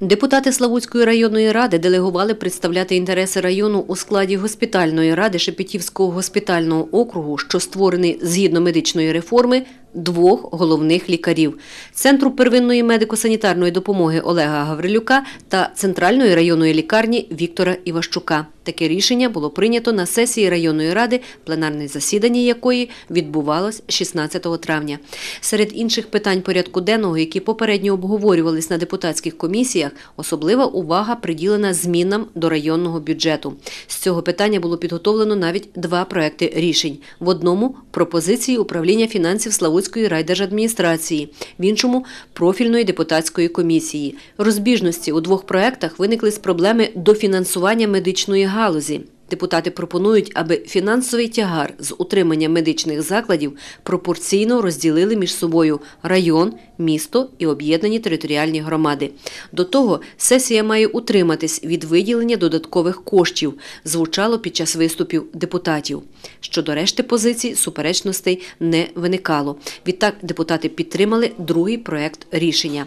Депутати Славутської районної ради делегували представляти інтереси району у складі госпітальної ради Шепетівського госпітального округу, що створений згідно медичної реформи, двох головних лікарів – Центру первинної медико-санітарної допомоги Олега Гаврилюка та Центральної районної лікарні Віктора Іващука. Таке рішення було прийнято на сесії районної ради, пленарне засідання якої відбувалось 16 травня. Серед інших питань порядку денного, які попередньо обговорювались на депутатських комісіях, особлива увага приділена змінам до районного бюджету. З цього питання було підготовлено навіть два проекти рішень. В одному пропозиції управління фінансів Славутської райдержадміністрації, в іншому профільної депутатської комісії. Розбіжності у двох проектах виникли з проблеми дофінансування медичної галузі. Депутати пропонують, аби фінансовий тягар з утримання медичних закладів пропорційно розділили між собою район, місто і об'єднані територіальні громади. До того сесія має утриматись від виділення додаткових коштів, звучало під час виступів депутатів. Щодо решти позицій, суперечностей не виникало. Відтак депутати підтримали другий проект рішення.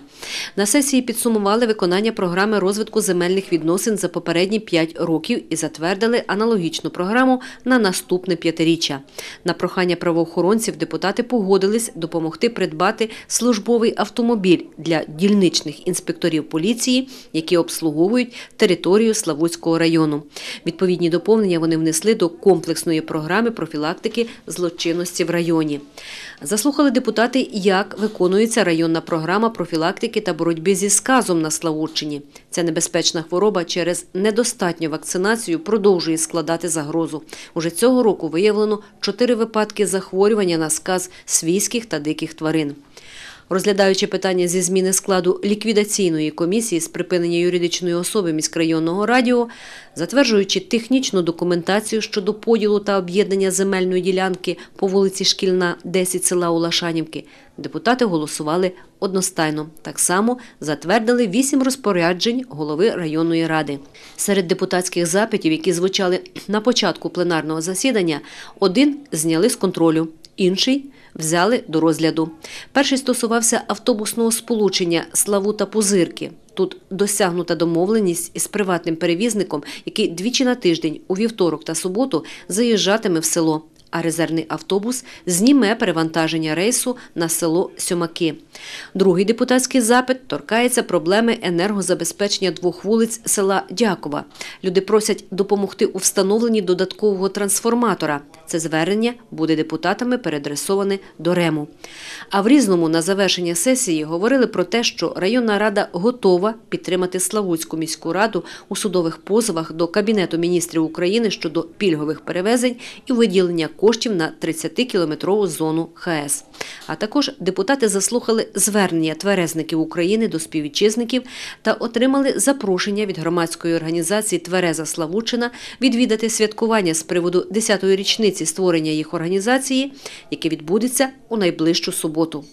На сесії підсумували виконання програми розвитку земельних відносин за попередні 5 років і затвердили аналогічну програму на наступне п'ятиріччя. На прохання правоохоронців депутати погодились допомогти придбати службовий автомобіль для дільничних інспекторів поліції, які обслуговують територію Славутського району. Відповідні доповнення вони внесли до комплексної програми профілактики злочинності в районі. Заслухали депутати, як виконується районна програма профілактики та боротьби зі сказом на Славутчині. Ця небезпечна хвороба через недостатню вакцинацію продовжує складати загрозу. Уже цього року виявлено чотири випадки захворювання на сказ свійських та диких тварин. Розглядаючи питання зі зміни складу ліквідаційної комісії з припинення юридичної особи міськрайонного радіо, затверджуючи технічну документацію щодо поділу та об'єднання земельної ділянки по вулиці Шкільна, 10 села Улашанівки, депутати голосували одностайно. Так само затвердили вісім розпоряджень голови районної ради. Серед депутатських запитів, які звучали на початку пленарного засідання, один зняли з контролю, інший взяли до розгляду. Перший стосувався автобусного сполучення Славута Пузирки. Тут досягнута домовленість із приватним перевізником, який двічі на тиждень у вівторок та суботу заїжджатиме в село. А резервний автобус зніме перевантаження рейсу на село Сьомаки. Другий депутатський запит торкається проблеми енергозабезпечення двох вулиць села Дякова. Люди просять допомогти у встановленні додаткового трансформатора. Це звернення буде депутатами переадресоване до РЕМу. А в різному на завершення сесії говорили про те, що районна рада готова підтримати Славутську міську раду у судових позовах до Кабінету міністрів України щодо пільгових перевезень і виділення коштів на 30-кілометрову зону ХС. А також депутати заслухали звернення тверезників України до співвітчизників та отримали запрошення від громадської організації Твереза Славучина відвідати святкування з приводу 10-ї річниці створення їх організації, яке відбудеться у найближчу суботу.